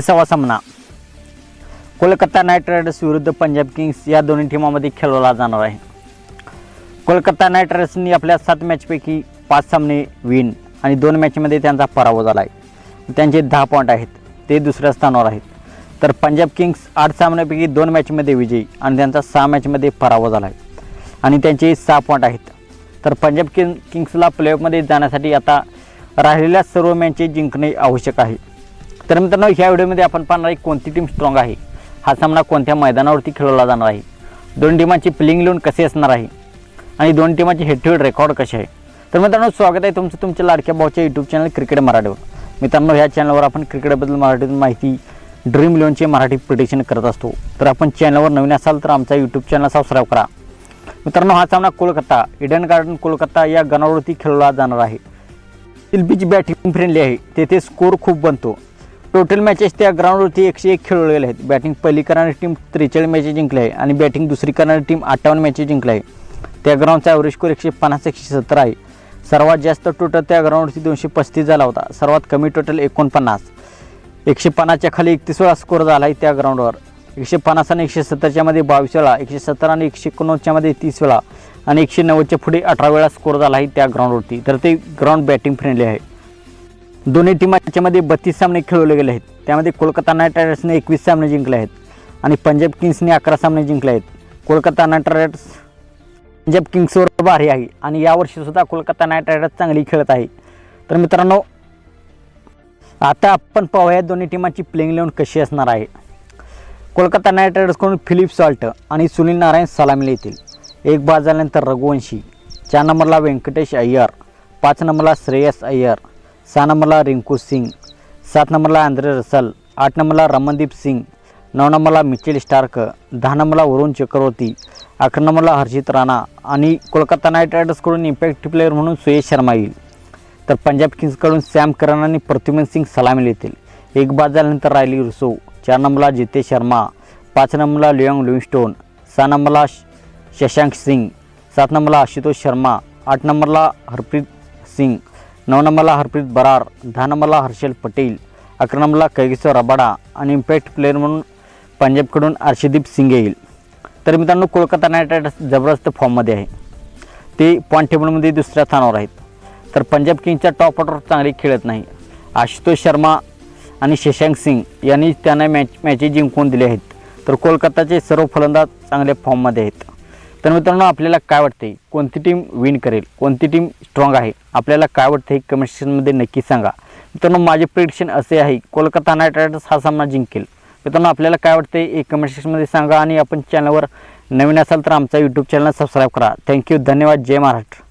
सवा सामना. Kolkata Knight riders विरुद्ध पंजाब किंग्स या दोन्ही टीमामध्ये खेळवला जाणार आहे. कोलकाता नाईट रायडर्सनी आपल्या सात मॅचपैकी पाच सामने विन आणि दोन मॅचमध्ये त्यांचा पराभव झाला आहे त्यांचे दहा पॉईंट आहेत ते दुसऱ्या स्थानावर आहेत. तर पंजाब किंग्स आठ सामन्यापैकी दोन मॅचमध्ये विजयी आणि त्यांचा सहा मॅचमध्ये पराभव झाला आहे आणि त्यांचे सहा पॉईंट आहेत. तर पंजाब किंग किंग्सला प्लेऑफमध्ये जाण्यासाठी आता राहिलेल्या सर्व मॅचे जिंकणे आवश्यक आहे. तर मित्रांनो ह्या व्हिडिओमध्ये आपण पाहणार आहे कोणती टीम स्ट्रॉंग आहे. हा सामना कोणत्या मैदानावरती खेळवला जाणार आहे. दोन टीमांची प्लिंग लिहून कसे असणार आहे. आणि दोन टीमाचे हेड टू हेड रेकॉर्ड कसे आहे. तर मित्रांनो स्वागत आहे तुमचं तुमच्या लाडक्या भाऊच्या यूट्यूब चॅनल क्रिकेट मराठीवर. मित्रांनो ह्या चॅनलवर आपण क्रिकेटबद्दल मराठीतून माहिती ड्रीम लोनचे मराठी प्रिडिक्शन करत असतो. तर आपण चॅनलवर नवीन असाल तर आमचा यूट्यूब चॅनल सबस्क्राईब करा. मित्रांनो हा सामना कोलकाता इडन गार्डन कोलकाता या गणावरती खेळला जाणार आहे. दिलबीची बॅटिंग फ्रेंडली आहे. तेथे स्कोर खूप बनतो. टोटल मॅचेस त्या ग्राउंडवरती एकशे एक खेळवलेले आहेत. बॅटिंग पहिली करणारी टीम त्रेचाळीस मॅचेस जिंकली आहे आणि बॅटिंग दुसरी करणारी टीम अठ्ठावन्न मॅचेस जिंकली आहे. त्या ग्राउंडचा ॲव्हरेज स्कोर एकशे पन्नास एकशे सत्तर आहे. सर्वात जास्त टोटल त्या ग्राउंडवरती दोनशे पस्तीस झाला होता. सर्वात कमी टोटल एकोणपन्नास. एकशे पन्नासच्या खाली एकतीस वेळा स्कोर झाला आहे त्या ग्राउंडवर एकशे पन्नास आणि एकशे सत्तरच्यामध्ये बावीस वेळा एकशे सत्तर आणि एकशे एकोणनव्वदच्यामध्ये तीस वेळा आणि एकशे नव्वदच्या पुढे अठरा वेळा स्कोर झाला आहे त्या ग्राउंडवरती तर ते ग्राउंड बॅटिंग फ्रेंडली आहे. दोन्ही टीमांच्यामध्ये बत्तीस सामने खेळवले गेले आहेत. त्यामध्ये कोलकाता नाईट रायडर्सने एकवीस सामने जिंकले आहेत आणि पंजाब किंग्सने अकरा सामने जिंकले आहेत. कोलकाता नाईट रायडर्स पंजाब किंग्सवर भारी आहे आणि यावर्षीसुद्धा कोलकाता नाईट रायडर्स चांगली खेळत आहे. तर मित्रांनो आता आपण पाहूया दोन्ही टीमांची प्लेइंग इलेव्हन कशी असणार आहे. कोलकाता नाईट रायडर्सकडून फिलिप सॉल्ट आणि सुनील नारायण सलामीला येतील. एक बाद झाल्यानंतर रघुवंशी चार नंबरला व्यंकटेश अय्यर पाच नंबरला श्रेयस अय्यर सहा नंबरला रिंकू सिंग सात नंबरला आंद्रे रसल आठ नंबरला रमनदीप सिंग नऊ नंबरला मिचेल स्टार्क दहा नंबरला वरुण चक्रवर्ती अकरा नंबरला हर्षित राणा आणि कोलकाता नाईट रायडर्सकडून इम्पॅक्ट प्लेअर म्हणून सुयश शर्मा येईल. तर पंजाब किंग्सकडून सॅम करन आणि प्रत्युमन सिंग सलामीला येतील. एक बाद झाल्यानंतर रायली रुसो चार नंबरला जितेश शर्मा पाच नंबरला लिओंग लिव्हिंगस्टोन सहा नंबरला श- शशांक सिंग सात नंबरला आशुतोष शर्मा आठ नंबरला हरप्रीत सिंग नऊ नंबरला हरप्रीत बरार दहा नंबरला हर्षल पटेल अकरा नंबरला कैगेश्वर रबाडा आणि इम्पॅक्ट प्लेअर म्हणून पंजाबकडून अर्षदीप सिंग येईल. तर मित्रांनो कोलकाता नाईट रायडर्स जबरदस्त फॉर्ममध्ये आहे. ते पॉईंट टेबलमध्ये दुसऱ्या स्थानावर आहेत. तर पंजाब किंगच्या टॉप ऑर्डर चांगली खेळत नाही. आशुतोष शर्मा आणि शशांक सिंग यांनी त्यांना मॅच मॅचेस जिंकून दिले आहेत. तर कोलकाताचे सर्व फलंदाज चांगल्या फॉर्ममध्ये आहेत. तर मित्रांनो आपल्याला काय वाटते कोणती टीम विन करेल? कोणती टीम स्ट्रॉंग आहे? आपल्याला काय वाटतं हे कमेंट सेक्शनमध्ये नक्की सांगा. मित्रांनो माझे प्रिडिक्शन असे आहे कोलकाता नाईट रायडर्स हा सामना जिंकेल. मित्रांनो आपल्याला काय वाटते हे कमेंट सेक्शनमध्ये सांगा आणि आपण चॅनलवर नवीन असाल तर आमचा यूट्यूब चॅनल सबस्क्राईब करा. थँक्यू धन्यवाद. जय महाराष्ट्र.